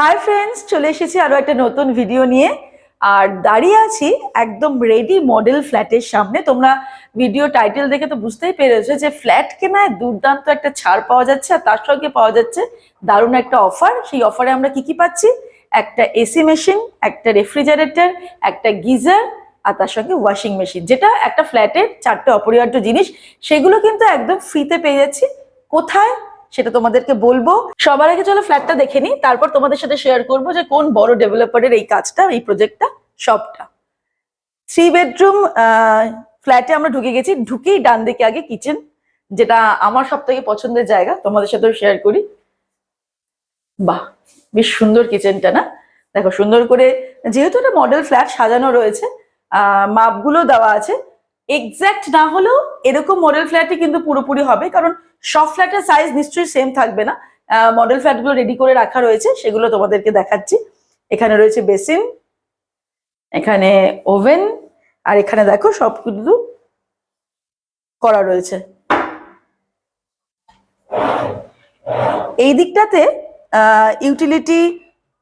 Hi friends চলে এসেছি আরও একটা নতুন ভিডিও নিয়ে। আর দাঁড়িয়ে আছি একদম রেডি মডেল ফ্ল্যাটের সামনে। তোমরা ভিডিও টাইটেল দেখে তো বুঝতেই পেরেছ যে ফ্ল্যাট কেনায় দুর্দান্ত একটা ছাড় পাওয়া যাচ্ছে আর তার সঙ্গে পাওয়া যাচ্ছে দারুণ একটা অফার সেই অফারে আমরা কি কি পাচ্ছি? একটা এসি মেশিন একটা রেফ্রিজারেটর একটা গিজার আর তার সঙ্গে ওয়াশিং মেশিন যেটা একটা ফ্ল্যাটের চারটে অপরিহার্য জিনিস, সেগুলো কিন্তু একদম ফ্রিতে পেয়ে যাচ্ছি। কোথায়? সেটা তোমাদেরকে বলব। সবার আগে চলো ফ্ল্যাটটা দেখে নিই, তারপর তোমাদের সাথে শেয়ার করব যে কোন বড় ডেভেলপারের এই কাজটা, এই প্রজেক্টটা সবটা থ্রি বেডরুম ফ্ল্যাটে আমরা ঢুকে গেছি, ঢুকেই ডান দিকে আগে কিচেন যেটা আমার সব থেকে পছন্দের জায়গা, তোমাদের সাথেও শেয়ার করি। বাহ, বেশ সুন্দর কিচেনটা না? দেখো, সুন্দর করে, যেহেতু এটা মডেল ফ্ল্যাট সাজানো রয়েছে মাপগুলো দেওয়া আছে এক্স্যাক্ট না হলেও এরকম মডেল ফ্ল্যাটই কিন্তু পুরোপুরি হবে, কারণ সব ফ্ল্যাটের সাইজ নিশ্চয়ই সেম থাকবে না। মডেল ফ্ল্যাটগুলো রেডি করে রাখা রয়েছে, সেগুলো তোমাদেরকে দেখাচ্ছি। এখানে রয়েছে বেসিন এখানে ওভেন আর এখানে দেখো সব কিছু করা রয়েছে। এই দিকটাতে ইউটিলিটি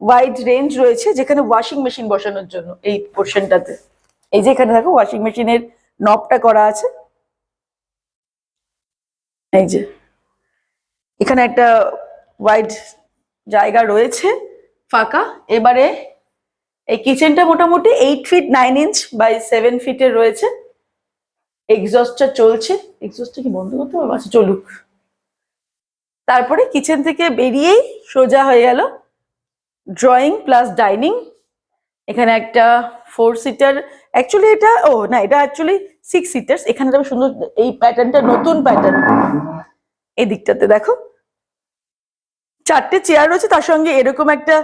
ওয়াইড রেঞ্জ রয়েছে, যেখানে ওয়াশিং মেশিন বসানোর জন্য, এই পোর্শনটাতে এই যে এখানে দেখো ওয়াশিং মেশিনের নবটা করা আছে। এই যে। এখানে একটা ওয়াইড জায়গা রয়েছে, ফাঁকা। এবারে এই কিচেনটা মোটামুটি eight feet nine inch by seven ফিটের রয়েছে। এক্সস্টটা চলছে। এক্সস্টটা কি বন্ধ করতে হবে? আচ্ছা চলুক। তারপরে কিচেন থেকে বেরিয়েই সোজা হয়ে গেল। ড্রয়িং প্লাস ডাইনিং এখানে একটা ফোর সিটার অ্যাকচুয়ালি এটা, ও, না, এটা অ্যাকচুয়ালি সিক্স সিটার এখানে দেখো সুন্দর এই প্যাটার্নটা নতুন প্যাটার্ন এই দিকটাতে দেখো। চারটে চেয়ার রয়েছে, তার সঙ্গে এরকম একটা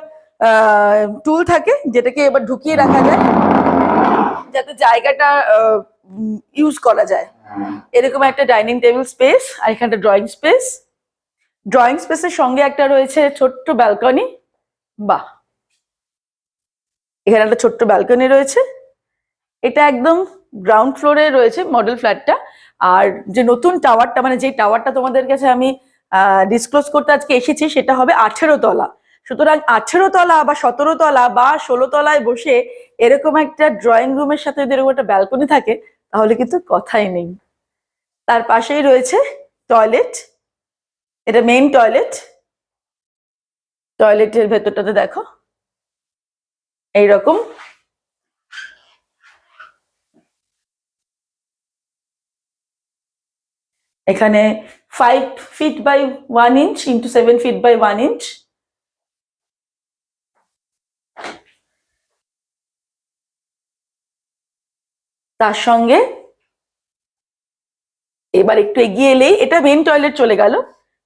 টুল থাকে, যেটাকে এবার ঢুকিয়ে রাখা যায়, যাতে জায়গাটা ইউজ করা যায়। এরকম একটা ডাইনিং টেবিল স্পেস আর এখানটা ড্রয়িং স্পেস ড্রয়িং স্পেসের সঙ্গে একটা রয়েছে ছোট্ট ব্যালকনি বাহ! এখানে একটা ছোট্ট ব্যালকনি রয়েছে। এটা একদম গ্রাউন্ড ফ্লোরে রয়েছে মডেল ফ্ল্যাটটা আর যে নতুন টাওয়ারটা মানে যে টাওয়ারটা তোমাদের কাছে আমি ডিসক্লোজ করতে আজকে এসেছি, সেটা হবে আঠেরো তলা। সুতরাং আঠেরো তলা বা সতেরো তলা বা ষোলো তলায় বসে এরকম একটা ড্রয়িং রুমের সাথে যদি এরকম একটা ব্যালকনি থাকে, তাহলে কিন্তু কথাই নেই। তার পাশেই রয়েছে টয়লেট এটা মেইন টয়লেট টয়লেটের ভেতরটাতে দেখো। এইরকম। এখানে five feet by one inch into seven feet by one inch তার সঙ্গে এবার একটু এগিয়ে এলেই এটা মেন টয়লেট চলে গেল।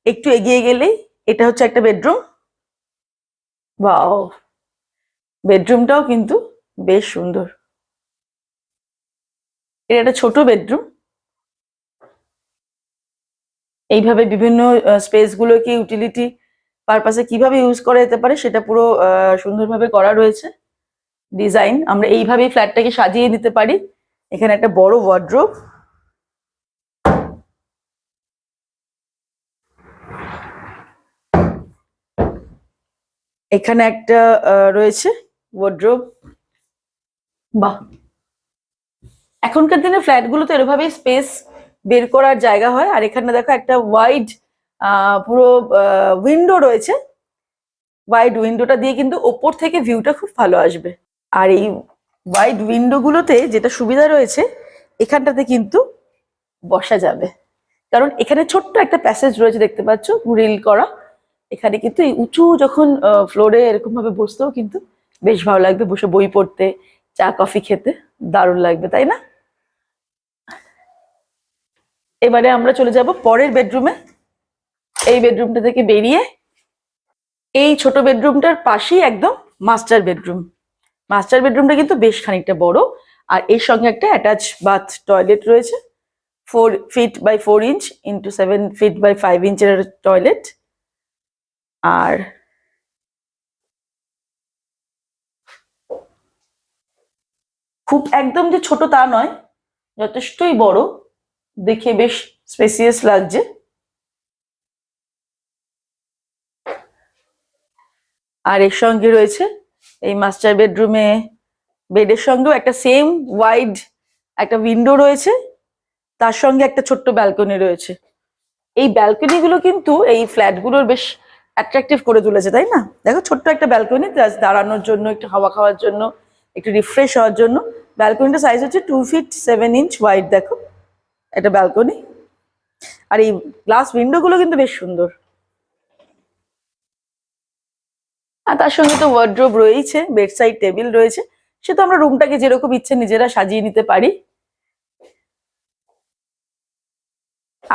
একটু এগিয়ে গেলেই এটা হচ্ছে একটা বেডরুম বাও বেডরুমটাও কিন্তু বেশ সুন্দর। এটা একটা ছোট বেডরুম। এইভাবে বিভিন্ন স্পেস গুলোকে ইউটিলিটি পারপাসে কীভাবে ইউজ করা যেতে পারে সেটা পুরো সুন্দরভাবে করা রয়েছে। ডিজাইন, আমরা এইভাবেই ফ্ল্যাটটাকে সাজিয়ে নিতে পারি। এখানে একটা বড় ওয়ার্ড্রোব এখানে একটা রয়েছে ওয়ার্ড্রোব বাহ। এখনকার দিনে ফ্ল্যাটগুলো তো এরভাবেই স্পেস বের করার জায়গা হয়, আর এখানে দেখো একটা ওয়াইড পুরো উইন্ডো রয়েছে। ওয়াইড উইন্ডোটা দিয়ে কিন্তু ওপর থেকে ভিউটা খুব ভালো আসবে। আর এই ওয়াইড উইন্ডোগুলোতে যেটা সুবিধা রয়েছে, এখানটাতে কিন্তু বসা যাবে। কারণ এখানে ছোট্ট একটা প্যাসেজ রয়েছে, দেখতে পাচ্ছ? গ্রিল করা। এখানে কিন্তু এই উঁচু যখন ফ্লোরে এরকম ভাবে বসতেও কিন্তু বেশ ভালো লাগবে বসে বই পড়তে, চা, কফি খেতে, দারুণ লাগবে, তাই না? এবারে আমরা চলে যাব পরের বেডরুমে। এই বেডরুমটা থেকে বেরিয়ে এই ছোট বেডরুমটার পাশেই একদম মাস্টার বেডরুম। মাস্টার বেডরুমটা কিন্তু বেশ খানিকটা বড় আর এর সঙ্গে একটা অ্যাটাচ বাথ টয়লেট রয়েছে। Four feet by four inch into seven feet by five ইঞ্চের toilet. আর খুব একদম যে ছোট তা নয়, যথেষ্টই বড়, দেখে বেশ স্পেসিয়াস লাগছে। আর এর সঙ্গে রয়েছে এই মাস্টার বেডরুমে বেডের সঙ্গেও একটা সেম ওয়াইড একটা উইন্ডো রয়েছে, তার সঙ্গে একটা ছোট্ট ব্যালকনি রয়েছে। এই ব্যালকনি গুলো কিন্তু এই ফ্ল্যাটগুলোর বেশ অ্যাট্রাকটিভ করে তুলেছে, তাই না? দেখো ছোট্ট একটা ব্যালকনি দাঁড়ানোর জন্য, একটু হাওয়া খাওয়ার জন্য, একটু রিফ্রেশ হওয়ার জন্য ব্যালকনিটা সাইজ হচ্ছে two feet seven inch wide দেখো। একটা ব্যালকনি আর এই গ্লাস উইন্ডো গুলো কিন্তু বেশ সুন্দর। আর তার সঙ্গে তো ওয়ার্ড্রোব রয়েছে বেড সাইড টেবিল রয়েছে। সে তো আমরা রুমটাকে যেরকম ইচ্ছে নিজেরা সাজিয়ে নিতে পারি।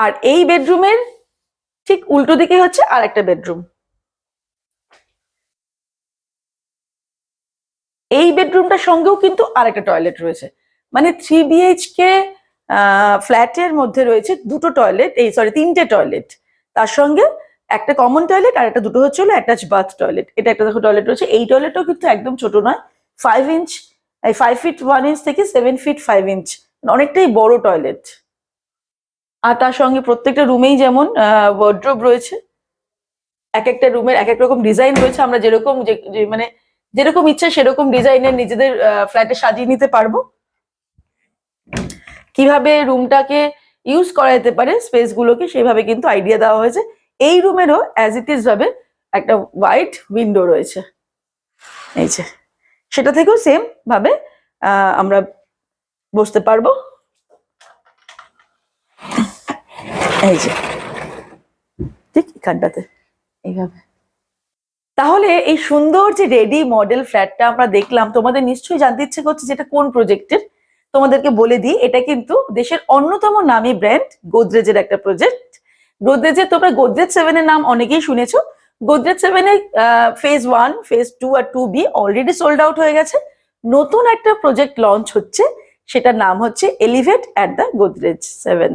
আর এই বেডরুমের ঠিক উল্টো দিকে হচ্ছে আর একটা বেডরুম এই বেডরুমটার সঙ্গেও কিন্তু আরেকটা টয়লেট রয়েছে। মানে থ্রি বিএইচকে ফ্ল্যাটের মধ্যে রয়েছে দুটো টয়লেট, এই সরি তিনটে টয়লেট। তার সঙ্গে একটা কমন টয়লেট আর একটা দুটো হচ্ছে হলো অ্যাটাচ বাথ টয়লেট এটা একটা দেখো টয়লেট রয়েছে। এই টয়লেটও কিন্তু একদম ছোট নয় ফাইভ ইঞ্চ এই ফাইভ ফিট ওয়ান ইঞ্চ থেকে সেভেন ফিট ফাইভ ইঞ্চ অনেকটাই বড় টয়লেট আর তার সঙ্গে প্রত্যেকটা রুমেই যেমন ওয়ার্ড্রোব রয়েছে, এক একটা রুমের এক এক রকম ডিজাইন রয়েছে। আমরা যেরকম যে- মানে যেরকম ইচ্ছা সেরকম ডিজাইনের নিজেদের ফ্ল্যাটে সাজিয়ে নিতে পারব। কীভাবে রুমটাকে ইউজ করা যেতে পারে স্পেস গুলোকে সেভাবে কিন্তু আইডিয়া দেওয়া হয়েছে। এই রুমেরও অ্যাজ ইট ইজ ভাবে একটা হোয়াইট উইন্ডো রয়েছে। এই যে, সেটা থেকেও সেম ভাবে আমরা বসতে পারব। এই যে, ঠিক এখানটাতে, এইভাবে। তাহলে এই সুন্দর যে রেডি মডেল ফ্ল্যাটটা আমরা দেখলাম, তোমাদের নিশ্চয়ই জানতে ইচ্ছে করছে যেটা কোন প্রজেক্টের। তোমাদেরকে বলে দিই, এটা কিন্তু দেশের অন্যতম নামী ব্র্যান্ড গোদরেজের একটা প্রজেক্ট। গোদরেজের তোমরা গোদরেজ সেভেন এর নাম অনেকেই শুনেছো। গোদরেজ সেভেন এর ফেজ ওয়ান ফেজ টু আর two B already sold out হয়ে গেছে। নতুন একটা প্রজেক্ট লঞ্চ হচ্ছে, সেটার নাম হচ্ছে elevate at the Godrej seven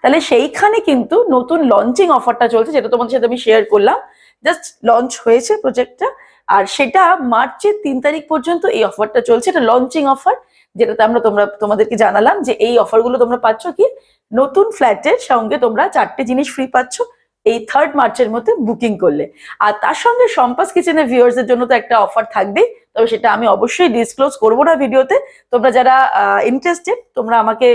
তাহলে সেইখানে কিন্তু নতুন লঞ্চিং অফারটা চলছে, যেটা তোমাদের সাথে আমি শেয়ার করলাম। জাস্ট লঞ্চ হয়েছে প্রজেক্টটা আর সেটা মার্চের তিন তারিখ পর্যন্ত এই অফারটা চলছে। এটা লঞ্চিং অফার যেটাতে আমরা তোমরা, তোমাদেরকে জানালাম যে এই অফারগুলো তোমরা পাচ্ছ কি? নতুন ফ্ল্যাটের সঙ্গে তোমরা চারটে জিনিস ফ্রি পাচ্ছ, এই থার্ড মার্চের মধ্যে বুকিং করলে। আর তার সঙ্গে সম্পাস কিচেনের ভিউয়ার্সদের জন্য তো একটা অফার থাকবেই। তবে সেটা আমি অবশ্যই ডিসক্লোজ করব না ভিডিওতে। তোমরা যারা ইন্টারেস্টেড তোমরা আমাকে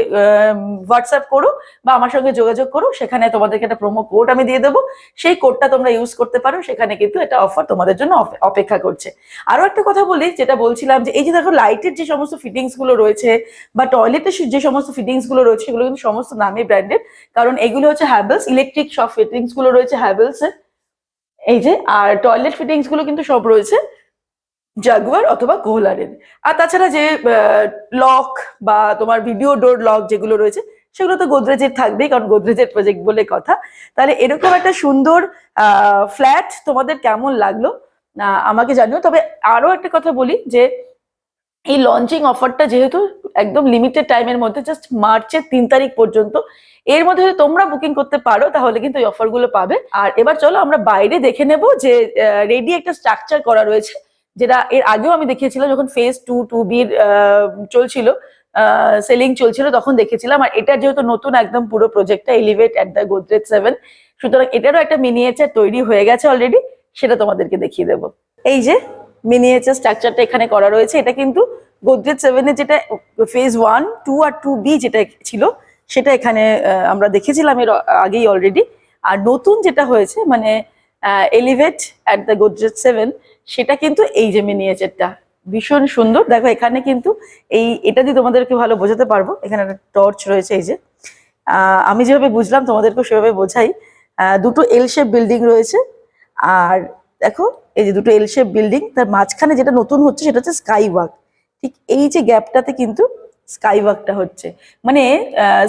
হোয়াটসঅ্যাপ করো বা আমার সঙ্গে যোগাযোগ করো। সেখানে তোমাদেরকে একটা প্রোমো কোড আমি দিয়ে দেবো। সেই কোডটা তোমরা ইউজ করতে পারো। সেখানে কিন্তু এটা অফার তোমাদের জন্য অপে- অপেক্ষা করছে। আরও একটা কথা বলি, যেটা বলছিলাম যে, এই যে দেখো লাইটের যে সমস্ত ফিটিংসগুলো রয়েছে বা টয়লেটের যে সমস্ত ফিটিংসগুলো রয়েছে, সেগুলো কিন্তু সমস্ত নামে ব্র্যান্ডেড কারণ এগুলো হচ্ছে হ্যাভেলস ইলেকট্রিক সব ফিটিংসগুলো রয়েছে হ্যাভেলস এর এই যে, আর টয়লেট ফিটিংসগুলো কিন্তু সব রয়েছে। জাগুয়ার অথবা কোহলারের আর তাছাড়া যে লক বা তোমার ভিডিও ডোর লক যেগুলো রয়েছে, সেগুলো তো গোদরেজের থাকবেই, কারণ গোদরেজের প্রজেক্ট বলে কথা। তাহলে এরকম একটা সুন্দর ফ্ল্যাট তোমাদের কেমন লাগল আমাকে জানিও। তবে আরও একটা কথা বলি যে, এই লঞ্চিং অফারটা যেহেতু একদম লিমিটেড টাইমের মধ্যে জাস্ট মার্চের তিন তারিখ পর্যন্ত, এর মধ্যে যদি তোমরা বুকিং করতে পারো, তাহলে কিন্তু এই অফারগুলো পাবে। আর এবার চলো আমরা বাইরে দেখে নেব যে রেডি একটা স্ট্রাকচার করা রয়েছে। যেটা এর আগেও আমি দেখিয়েছিলাম, যখন ফেজ টু টু বির চলছিল সেলিং চলছিল, তখন দেখেছিলাম আর এটা যেহেতু নতুন একদম পুরো প্রজেক্টটা elevate at the Godrej seven সুতরাং এটারও একটা মিনিয়েচার তৈরি হয়ে গেছে অলরেডি সেটা তোমাদেরকে দেখিয়ে দেবো। এই যে মিনিয়েচার স্ট্রাকচারটা এখানে করা রয়েছে, এটা কিন্তু গোদরেজ সেভেনের যেটা ফেজ ওয়ান টু আর টু বি যেটা ছিল, সেটা এখানে আমরা দেখেছিলাম এর আগেই অলরেডি আর নতুন যেটা হয়েছে মানে elevate at the Godrej seven সেটা কিন্তু এই যে মিনিয়েচারটা ভীষণ সুন্দর। দেখো, এখানে কিন্তু এই, এটা দিয়ে তোমাদেরকে ভালো বোঝাতে পারব। এখানে একটা টর্চ রয়েছে এই যে। আমি যেভাবে বুঝলাম, তোমাদেরকেও সেভাবে বোঝাই। দুটো এল শেপ বিল্ডিং রয়েছে। আর দেখো, এই যে দুটো এল শেপ বিল্ডিং তার মাঝখানে যেটা নতুন হচ্ছে, সেটা হচ্ছে স্কাই ওয়াক ঠিক এই যে গ্যাপটাতে কিন্তু স্কাই ওয়াকটা হচ্ছে। মানে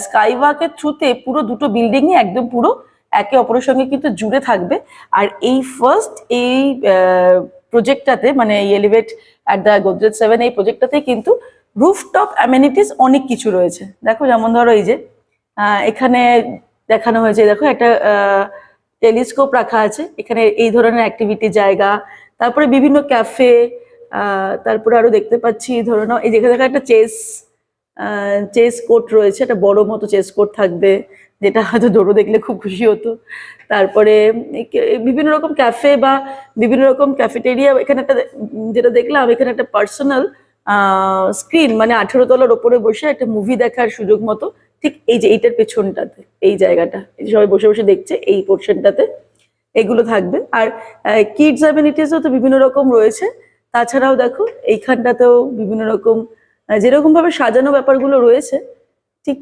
স্কাই ওয়াকের থ্রুতে পুরো দুটো বিল্ডিংই একদম পুরো একে অপরের সঙ্গে কিন্তু জুড়ে থাকবে। আর এই ফার্স্ট এই প্রজেক্টটাতে মানে elevate at the Godrej seven এই প্রজেক্টটাতে কিন্তু রুফটপ অ্যামেনিটিস অনেক কিছু রয়েছে। দেখো যেমন ধরো এই যে এখানে দেখানো হয়েছে, দেখো একটা টেলিস্কোপ রাখা আছে। এখানে এই ধরনের অ্যাক্টিভিটি জায়গা, তারপরে বিভিন্ন ক্যাফে তারপরে আরও দেখতে পাচ্ছি, ধরে নাও, এই যেখানে একটা চেস চেস কোর্ট রয়েছে, একটা বড় মতো চেস কোর্ট থাকবে। যেটা হয়তো ডোরো দেখলে খুব খুশি হতো। তারপরে বিভিন্ন রকম ক্যাফে বা বিভিন্ন রকম ক্যাফেটেরিয়া এখানে একটা যেটা দেখলাম, এখানে একটা পার্সোনাল স্ক্রিন মানে আঠেরো তলার ওপরে বসে একটা মুভি দেখার সুযোগ মতো। ঠিক এই যে এইটার পেছনটাতে, এই জায়গাটা সবাই বসে বসে দেখছে এই পোর্শনটাতে এগুলো থাকবে। আর কিডস অ্যামিনিটিসও তো বিভিন্ন রকম রয়েছে। তাছাড়াও দেখো, এইখানটাতেও বিভিন্ন রকম যেরকম ভাবে সাজানো ব্যাপারগুলো রয়েছে ঠিক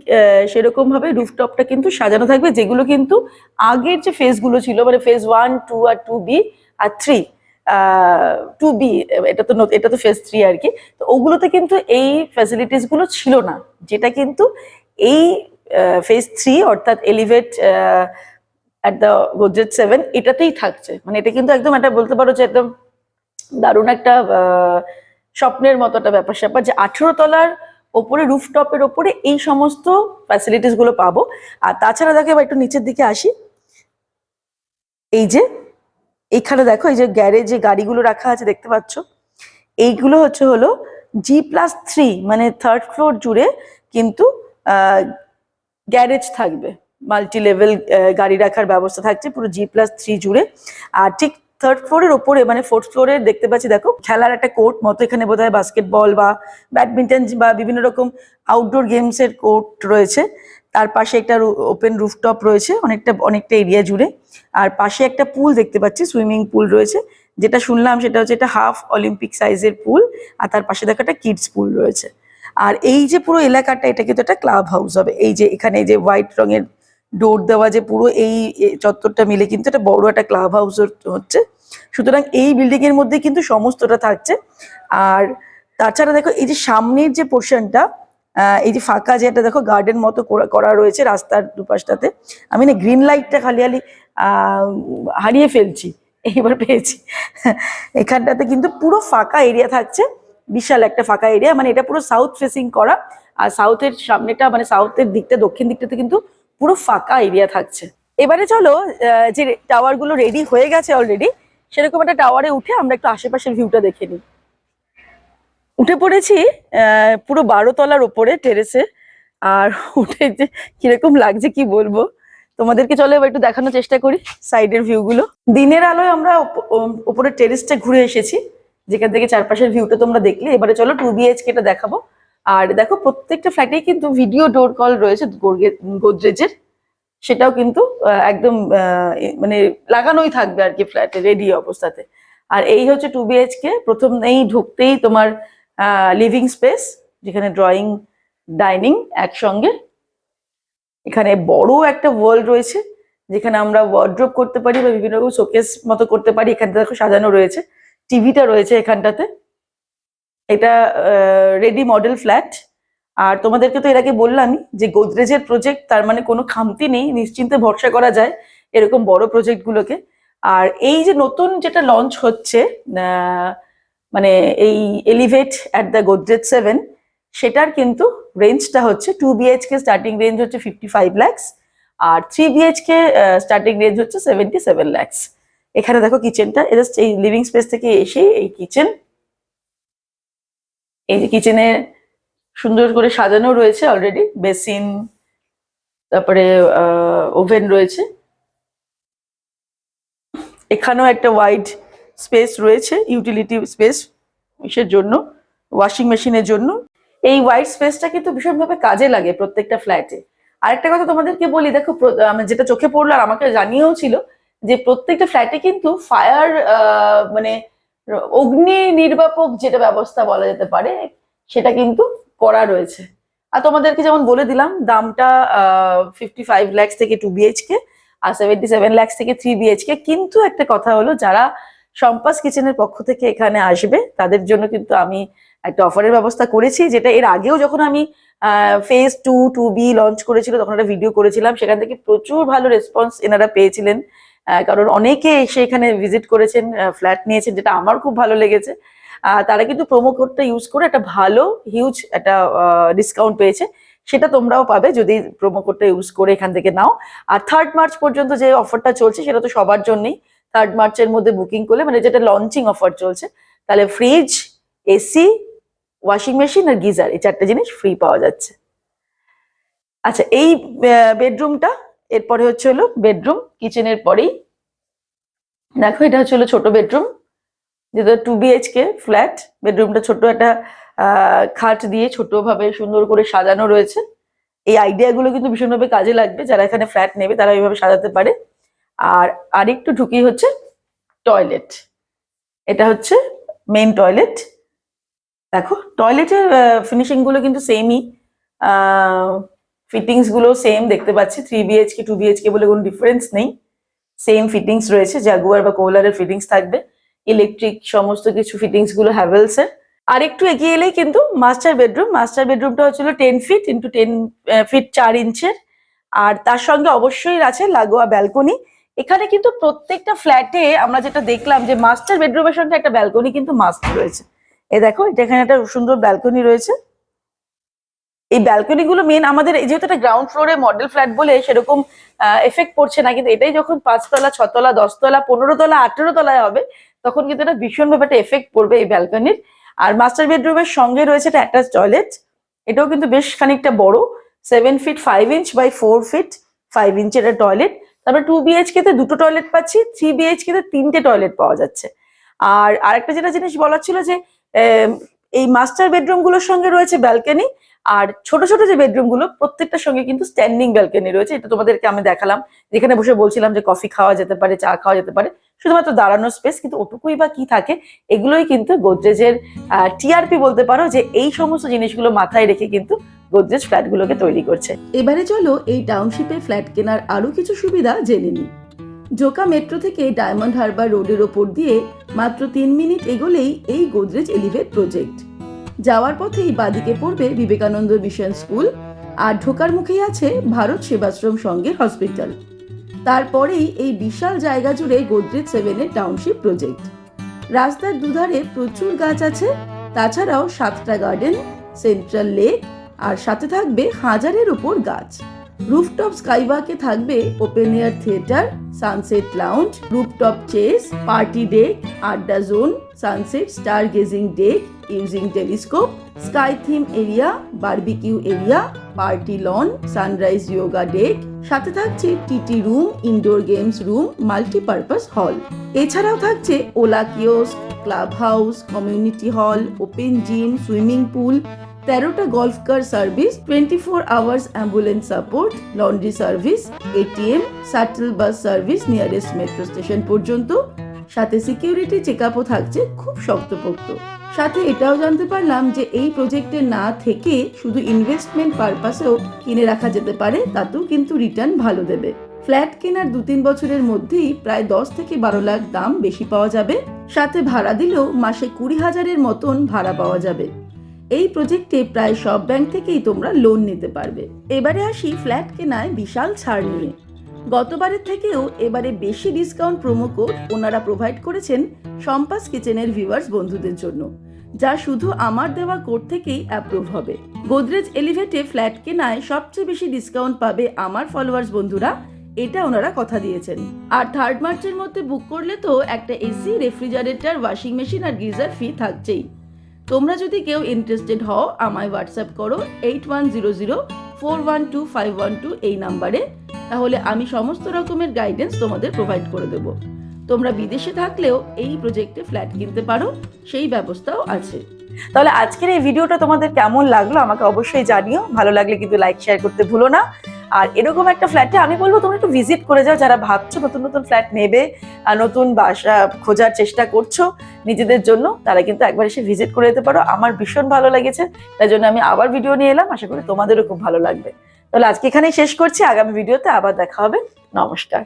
সেরকম ভাবে রুফটপটা কিন্তু সাজানো থাকবে, যেগুলো কিন্তু আগের যে ফেজগুলো ছিল মানে ফেজ ওয়ান টু আর টু বি আর থ্রি টু বি এটা তো এটা তো ফেজ থ্রি আর কি, তো ওগুলোতে কিন্তু এই ফ্যাসিলিটিসগুলো ছিল না, যেটা কিন্তু এই ফেজ থ্রি অর্থাৎ elevate at the Godrej seven এটাতেই থাকছে মানে এটা কিন্তু একদম একটা বলতে পারো যে একদম দারুণ একটা স্বপ্নের মতো একটা ব্যাপার স্যাপার যে আঠেরো তলার ওপরে, রুফটপের ওপরে এই সমস্ত ফ্যাসিলিটিসগুলো পাবো। আর তাছাড়া দেখো একটু নিচের দিকে আসি। এই যে, এইখানে দেখো, এই যে গ্যারেজে গাড়িগুলো রাখা আছে, দেখতে পাচ্ছ? এইগুলো হচ্ছে হলো জি প্লাস থ্রি মানে থার্ড ফ্লোর জুড়ে কিন্তু গ্যারেজ থাকবে। মাল্টি লেভেল গাড়ি রাখার ব্যবস্থা থাকছে, পুরো জি প্লাস থ্রি জুড়ে। আর ঠিক থার্ড ফ্লোরের ওপরে মানে ফোর্থ ফ্লোরে দেখতে পাচ্ছি, দেখো, খেলার একটা কোর্ট মতো এখানে বোধহয় বাস্কেটবল বা ব্যাডমিন্টন বা বিভিন্ন রকম আউটডোর গেমস এর কোর্ট রয়েছে। তার পাশে একটা ওপেন রুফটপ রয়েছে, অনেকটা অনেকটা এরিয়া জুড়ে। আর পাশে একটা পুল দেখতে পাচ্ছি সুইমিং পুল রয়েছে। যেটা শুনলাম সেটা হচ্ছে এটা হাফ অলিম্পিক সাইজের পুল আর তার পাশে দেখো একটা কিডস পুল রয়েছে। আর এই যে পুরো এলাকাটা, এটা কিন্তু একটা ক্লাব হাউস হবে। এই যে এখানে যে হোয়াইট রঙের ডোর দেওয়া যে পুরো এই চত্বরটা মিলে কিন্তু একটা বড় একটা ক্লাব হাউস হচ্ছে। সুতরাং এই বিল্ডিং এর মধ্যে কিন্তু সমস্তটা থাকছে। আর তাছাড়া দেখো এই যে সামনের যে পোর্শনটা এই যে ফাঁকা যেটা দেখো গার্ডেন মতো করা- রয়েছে রাস্তার দুপাশটাতে। আমি না গ্রিন লাইটটা খালি খালি হারিয়ে ফেলছি, এইবার পেয়েছি। এখানটাতে কিন্তু পুরো ফাঁকা এরিয়া থাকছে, বিশাল একটা ফাঁকা এরিয়া মানে এটা পুরো সাউথ ফেসিং করা। আর সাউথের সামনেটা মানে সাউথের দিকটা, দক্ষিণ দিকটাতে কিন্তু পুরো ফাঁকা এরিয়া থাকছে। এবারে চলো যে টাওয়ারগুলো রেডি হয়ে গেছে অলরেডি সেরকম একটা টাওয়ারে উঠে আমরা একটু আশেপাশের ভিউটা দেখে নিই। উঠে পড়েছি পুরো বারো তলার ওপরে টেরেসে আর উঠে যে কীরকম লাগছে কি বলব? তোমাদেরকে চলো এবার একটু দেখানোর চেষ্টা করি সাইডের ভিউ গুলো। দিনের আলোয় আমরা ওপরের টেরেসটা ঘুরে এসেছি। যেখান থেকে চারপাশের ভিউটা তোমরা দেখলে। এবারে চলো টু বিএইচকে টা দেখাবো। আর দেখো প্রত্যেকটা ফ্ল্যাটেই কিন্তু ভিডিও ডোর কল রয়েছে গোদরেজের। সেটাও কিন্তু একদম মানে লাগানোই থাকবে আর কি ফ্ল্যাটে রেডি অবস্থাতে। আর এই হচ্ছে টু বিএইচকে প্রথম এই ঢুকতেই তোমার লিভিং স্পেস যেখানে ড্রয়িং ডাইনিং একসঙ্গে। এখানে বড় একটা ওয়ার্ল্ড রয়েছে, যেখানে আমরা ওয়ার্ড্রপ করতে পারি বা বিভিন্ন রকম শোকেস মতো করতে পারি। এখানটা দেখো সাজানো রয়েছে। টিভিটা রয়েছে এখানটাতে। এটা রেডি মডেল ফ্ল্যাট আর তোমাদেরকে তো এর আগে বললামই যে গোদরেজের প্রজেক্ট তার মানে কোনো খামতি নেই, নিশ্চিন্তে ভরসা করা যায় এরকম বড় প্রজেক্ট গুলোকে। আর এই যে নতুন যেটা লঞ্চ হচ্ছে মানে এই elevate at the Godrej seven সেটার কিন্তু রেঞ্জটা হচ্ছে টু বিএইচকে স্টার্টিং রেঞ্জ হচ্ছে ফিফটি ফাইভ ল্যাক্স আর থ্রি বিএইচকে স্টার্টিং রেঞ্জ হচ্ছে সেভেন্টি সেভেন ল্যাক্স এখানে দেখো কিচেনটা জাস্ট এই লিভিং স্পেস থেকে এসে এই কিচেন এই যে কিচেনে সুন্দর করে সাজানো রয়েছে অলরেডি বেসিন তারপরে ওভেন রয়েছে। এখানেও একটা ওয়াইড স্পেস রয়েছে ইউটিলিটি স্পেস ইসের জন্য ওয়াশিং মেশিনের জন্য। এই ওয়াইড স্পেসটা কিন্তু ভীষণভাবে কাজে লাগে প্রত্যেকটা ফ্ল্যাটে আরেকটা কথা তোমাদেরকে বলি, দেখো যেটা চোখে পড়ল আর আমাকে জানিয়েও ছিল যে প্রত্যেকটা ফ্ল্যাটে কিন্তু ফায়ার মানে অগ্নি নির্বাপক যেটা ব্যবস্থা বলা যেতে পারে, সেটা কিন্তু করা রয়েছে। আর তোমাদেরকে যেমন বলে দিলাম, দামটা ফিফটি ফাইভ ল্যাক্স থেকে টু বিএইচকে আর সেভেন্টি সেভেন ল্যাক্স থেকে থ্রি বিএইচকে কিন্তু একটা কথা হলো, যারা সম্পাস কিচেনের পক্ষ থেকে এখানে আসবে, তাদের জন্য কিন্তু আমি একটা অফারের ব্যবস্থা করেছি, যেটা এর আগেও যখন আমি phase two two B launch করেছিল, তখন একটা ভিডিও করেছিলাম, সেখান থেকে প্রচুর ভালো রেসপন্স এনারা পেয়েছিলেন। কারণ অনেকে এসে এখানে ভিজিট করেছেন ফ্ল্যাট নিয়েছেন, যেটা আমার খুব ভালো লেগেছে। তারা কিন্তু প্রোমো কোডটা ইউজ করে একটা ভালো হিউজ একটা ডিসকাউন্ট পেয়েছে। সেটা তোমরাও পাবে যদি প্রোমো কোডটা ইউজ করে এখান থেকে নাও। আর থার্ড মার্চ পর্যন্ত যে অফারটা চলছে, সেটা তো সবার জন্যই। থার্ড মার্চের মধ্যে বুকিং করলে মানে যেটা লঞ্চিং অফার চলছে, তাহলে ফ্রিজ এসি ওয়াশিং মেশিন আর গিজার, এই চারটে জিনিস ফ্রি পাওয়া যাচ্ছে। আচ্ছা এই বেডরুমটা এরপরে হচ্ছে হলো বেডরুম, কিচেনের পরেই। দেখো, এটা হচ্ছে হলো ছোট বেডরুম। যেটা টু বিএইচকে ফ্ল্যাট বেডরুমটা ছোট একটা খাট দিয়ে ছোটভাবে সুন্দর করে সাজানো রয়েছে। এই আইডিয়াগুলো কিন্তু ভীষণভাবে কাজে লাগবে। যারা এখানে ফ্ল্যাট নেবে, তারা এইভাবে সাজাতে পারে। আর আরেকটু ঢুকি হচ্ছে টয়লেট এটা হচ্ছে মেইন টয়লেট দেখো টয়লেটের ফিনিশিংগুলো কিন্তু সেমই ফিটিংসগুলো সেম দেখতে পাচ্ছি থ্রি বিএইচকে টু বিএইচকে বলে কোনো ডিফারেন্স নেই। সেম ফিটিংস রয়েছে জাগুয়ার বা কোলারের ফিটিংস থাকবে। ইলেকট্রিক সমস্ত কিছু ফিটিংসগুলো হ্যাভেলস এর। আর একটু এগিয়ে এলেই কিন্তু মাস্টার বেডরুম মাস্টার বেডরুমটা হচ্ছিল ten feet into ten feet চার ইঞ্চের। আর তার সঙ্গে অবশ্যই আছে লাগোয়া ব্যালকনি এখানে কিন্তু প্রত্যেকটা ফ্ল্যাটে আমরা যেটা দেখলাম যে মাস্টার বেডরুমের সঙ্গে একটা ব্যালকনি কিন্তু মাস্ট রয়েছে। এ দেখো এটা এখানে একটা সুন্দর ব্যালকনি রয়েছে। এই ব্যালকনি গুলো মেন আমাদের যেহেতু একটা গ্রাউন্ড ফ্লোরে মডেল ফ্ল্যাট বলে সেরকম এফেক্ট পড়ছে না, কিন্তু এটাই যখন পাঁচতলা, ছতলা, দশতলা পনেরো তলা আঠেরো তলায় হবে, তখন কিন্তু এটা ভীষণভাবে একটা এফেক্ট পড়বে এই ব্যালকনির আর মাস্টার বেডরুমের সঙ্গে রয়েছে একটা অ্যাটাচ টয়লেট এটাও কিন্তু বেশ খানিকটা বড় seven feet five inch by four feet five inch একটা টয়লেট তারপরে টু বিএইচকে তে দুটো টয়লেট পাচ্ছি থ্রি বিএইচকে তে তিনটে টয়লেট পাওয়া যাচ্ছে। আর আরেকটা যেটা জিনিস বলার ছিল যে এই মাস্টার বেডরুমগুলোর সঙ্গে রয়েছে ব্যালকনি আর ছোট ছোট যে বেডরুমগুলো, প্রত্যেকটার সঙ্গে কিন্তু স্ট্যান্ডিং ব্যালকনি রয়েছে। এটা তোমাদেরকে আমি দেখালাম। যেখানে বসে বলছিলাম যে কফি খাওয়া যেতে পারে, চা খাওয়া যেতে পারে। শুধুমাত্র দাঁড়ানোর স্পেস কিন্তু ওটুকুই বা কি থাকে, এগুলোই কিন্তু গোদরেজের টিআরপি বলতে পারো যে এই সমস্ত জিনিসগুলো মাথায় রেখে কিন্তু গোদরেজ ফ্ল্যাটগুলোকে তৈরি করছে। এবারে চলো এই টাউনশিপে ফ্ল্যাট কেনার আরও কিছু সুবিধা জেনে নিই। জোকা মেট্রো থেকে ডায়মন্ড হারবার রোডের ওপর দিয়ে মাত্র তিন মিনিট এগোলেই এই গোদরেজ এলিভেট প্রজেক্ট যাওয়ার পথেই বাদিকে পড়বে বিবেকানন্দ মিশন স্কুল আর ঢোকার মুখেই আছে ভারত সেবাশ্রম সঙ্গের হসপিটাল। তারপরেই এই বিশাল জায়গা জুড়ে গোদরেজ সেভেনের টাউনশিপ প্রজেক্ট। রাস্তার দুধারে প্রচুর গাছ আছে, তাছাড়াও সাতটা গার্ডেন, সেন্ট্রাল লেক আর সাথে থাকবে হাজারের উপর গাছ। রুফটপ স্কাইওয়াকে থাকবে open air theatre, sunset lounge, rooftop chess, party deck, adda zone star gazing deck using telescope sky theme area barbecue area party lawn sunrise yoga deck সাথে থাকছে TT room indoor games room multipurpose hall এছাড়াও থাকছে Ola kiosk club house community hall open gym swimming pool তেরোটা golf car service twenty four hours ambulance support laundry service ATM shuttle bus service nearest metro station পর্যন্ত। সাথে security check আপও থাকছে, খুব শক্তপোক্ত। সাথে এটাও জানতে পারলাম যে এই প্রজেক্টে না থেকে শুধু ইনভেস্টমেন্ট পারপাসেও কিনে রাখা যেতে পারে, তাতেও কিন্তু রিটার্ন ভালো দেবে। ফ্ল্যাট কেনার দু তিন বছরের মধ্যেই প্রায় দশ থেকে বারো লাখ দাম বেশি পাওয়া যাবে, সাথে ভাড়া দিলেও মাসে কুড়ি হাজারের মতন ভাড়া পাওয়া যাবে। এই প্রজেক্টে প্রায় সব ব্যাংক থেকেই তোমরা লোন নিতে পারবে। এবারে আসি ফ্ল্যাট কেনায় বিশাল ছাড় নিয়ে। গতবারের থেকেও এবারে বেশি ডিসকাউন্ট প্রোমো কোড ওনারা প্রোভাইড করেছেন সম্পাস কিচেনের ভিউয়ার্স বন্ধুদের জন্য, যা শুধু আমার দেওয়া কোড থেকেই অ্যাপ্রুভ হবে। গোদরেজ এলিভেটে ফ্ল্যাট কেনায় সবচেয়ে বেশি ডিসকাউন্ট পাবে আমার ফলোয়ার্স বন্ধুরা, এটা ওনারা কথা দিয়েছেন। আর থার্ড মার্চের মধ্যে বুক করলে তো একটা এসি রেফ্রিজারেটর ওয়াশিং মেশিন আর গিজার ফি থাকছেই। তোমরা যদি কেউ ইন্টারেস্টেড হও, আমায় হোয়াটসঅ্যাপ করো eight one zero zero four one two five one two এই নাম্বারে তাহলে আমি সমস্ত রকমের গাইডেন্স তোমাদের প্রোভাইড করে দেব। তোমরা বিদেশে থাকলেও এই প্রজেক্টে ফ্ল্যাট কিনতে পারো, সেই ব্যবস্থাও আছে। তাহলে আজকের এই ভিডিওটা তোমাদের কেমন লাগল আমাকে অবশ্যই জানিও। ভালো লাগলে কিন্তু লাইক শেয়ার করতে ভুলো না। আর এরকম একটা ফ্ল্যাটে আমি বলব, তোমরা একটু ভিজিট করে যাও যারা ভাবছ নতুন নতুন ফ্ল্যাট নেবে নতুন বাসা খোঁজার চেষ্টা করছ নিজেদের জন্য, তারা কিন্তু একবার এসে ভিজিট করে যেতে পারো। আমার ভীষণ ভালো লেগেছে, তাই জন্য আমি আবার ভিডিও নিয়ে এলাম। আশা করি তোমাদেরও খুব ভালো লাগবে। তাহলে আজকে এখানেই শেষ করছি। আগামী ভিডিওতে আবার দেখা হবে। নমস্কার।